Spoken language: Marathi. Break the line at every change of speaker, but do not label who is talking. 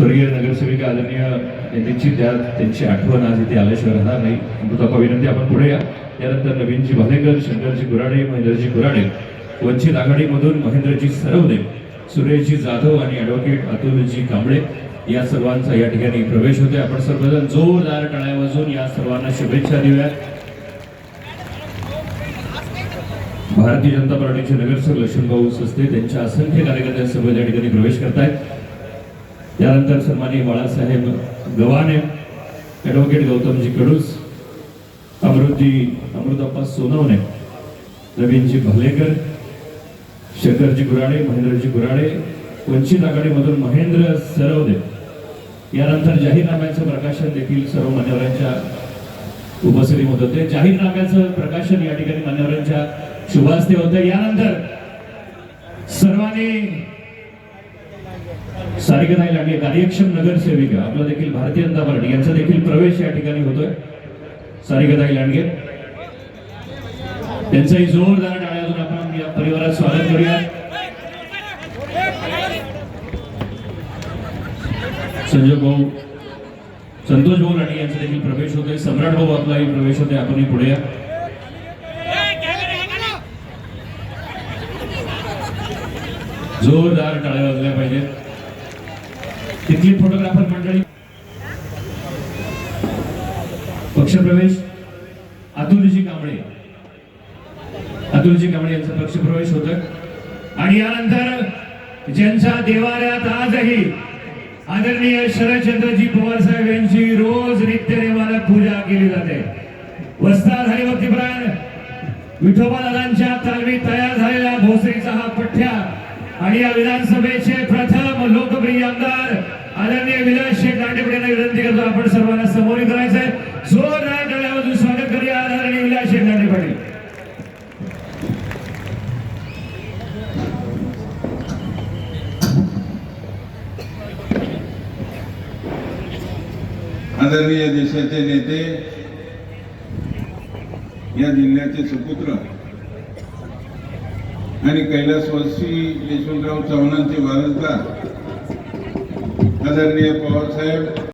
स्वर्गीय नगरसेविका आदरणीय निश्चित द्या त्यांची आठवण आज इथे आल्याशिवाय राहणार नाही. मृतापा विनंती आपण पुढे या त्यानंतर नवीनजी भालेकर शंकरजी गुराडे महेंद्रजी गुराडे वंचित आघाडीमधून महेंद्रजी सरवदे सुरेशजी जाधव आणि ॲडव्होकेट अतुलजी कांबळे या सर्वांचा या ठिकाणी प्रवेश होतोय. आपण सर्वजण जोरदार टाळ्या वाजून या सर्वांना शुभेच्छा देऊयात भारतीय जनता पार्टीचे नगरसेवक लक्ष्मणभाऊ सस्ते त्यांच्या असंख्य कार्यकर्त्यांसोबत या ठिकाणी प्रवेश करतायत. त्यानंतर सन्मानी बाळासाहेब गव्हाणे ॲडव्होकेट गौतमजी कडूस अमृतजी अमृताप्पा सोनवणे रवींजी भालेकर शंकरजी गुराडे महेंद्रजी गुराडे वंचित आघाडीमधून महेंद्र सरवदे. यानंतर जाहीरनाम्याचं प्रकाशन देखील सर्व मान्यवरांच्या उपस्थितीमध्ये होते. जाहीरनाम्याचं प्रकाशन या ठिकाणी मान्यवरांच्या शुभास्ते होते. यानंतर सर्वांनी सारिकाताई लांडगे कार्यक्षम नगरसेविका आपला देखील भारतीय जनता पार्टी यांचा देखील प्रवेश या ठिकाणी होतोय. सारिकाताई लांडगे त्यांचाही जोरदार टाळ्यातून आपण या परिवारात स्वागत करूया. संजय भाऊ संतोष भाऊ लांडगे यांचा देखील प्रवेश होतोय. सम्राट भाऊ आपलाही प्रवेश होतोय. आपणही पुढे या. जोरदार टाळ्या वाजल्या पाहिजेत. तिथली फोटोग्राफर मंडळी. पक्षप्रवेश. अतुलजी कांबळे. अतुलजी कांबळे यांचा पक्षप्रवेश होत आणि यानंतर ज्यांच्या देवाऱ्यात आजही आदरणीय शरदचंद्रजी पवार साहेब यांची रोज नित्य पूजा केली जाते. वस्ताद हरिभक्तीप्राण विठोबा दादांच्या तालमीत तयार झालेला भोसरीचा हा पठ्या आणि या विधानसभेचे प्रथम लोकप्रिय आमदार आदरणीय विलास शेठ लांडेपडे यांना विनंती करतो आपण सर्वांना समोर करायचं करायचंय. जोरदार गळ्यामधून स्वागत करूया आदरणीय विलास शेठ लांडेपडे
आदरणीय देशाचे नेते या जिल्ह्याचे सुपुत्र आणि कैलासवासी यशवंतराव चव्हाणांचे वारसदार आदरणीय पवारसाहेब